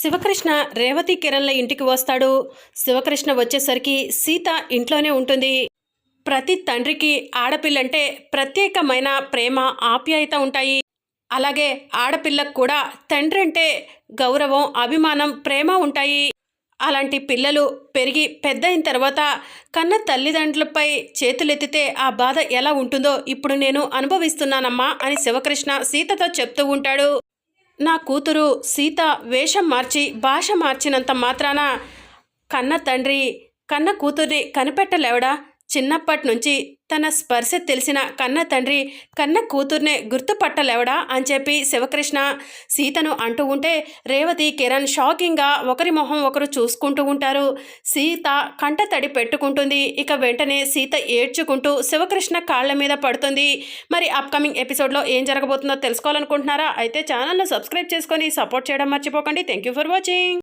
శివకృష్ణ రేవతి కిరణ్ల ఇంటికి వస్తాడు. శివకృష్ణ వచ్చేసరికి సీత ఇంట్లోనే ఉంటుంది. ప్రతి తండ్రికి ఆడపిల్లంటే ప్రత్యేకమైన ప్రేమ ఆప్యాయత ఉంటాయి. అలాగే ఆడపిల్లకు కూడా తండ్రి అంటే గౌరవం అభిమానం ప్రేమ ఉంటాయి. అలాంటి పిల్లలు పెరిగి పెద్ద అయిన తర్వాత కన్న తల్లిదండ్రులపై చేతులెత్తితే ఆ బాధ ఎలా ఉంటుందో ఇప్పుడు నేను అనుభవిస్తున్నానమ్మా అని శివకృష్ణ సీతతో చెప్తూ ఉంటాడు. నా కూతురు సీత వేషం మార్చి భాష మార్చినంత మాత్రాన కన్న తండ్రి కన్న కూతుర్ని కనిపెట్టలేవడా? చిన్నప్పటి నుంచి తన స్పర్శ తెలిసిన కన్న తండ్రి కన్న కూతుర్నే గుర్తుపట్టలేవడా అని చెప్పి శివకృష్ణ సీతను అంటూ ఉంటే రేవతి కిరణ్ షాకింగ్గా ఒకరి మొహం ఒకరు చూసుకుంటూ ఉంటారు. సీత కంట తడి పెట్టుకుంటుంది. ఇక వెంటనే సీత ఏడ్చుకుంటూ శివకృష్ణ కాళ్ళ మీద పడుతుంది. మరి అప్కమింగ్ ఎపిసోడ్లో ఏం జరగబోతుందో తెలుసుకోవాలనుకుంటున్నారా? అయితే ఛానల్ను సబ్స్క్రైబ్ చేసుకొని సపోర్ట్ చేయడం మర్చిపోకండి. Thank you for watching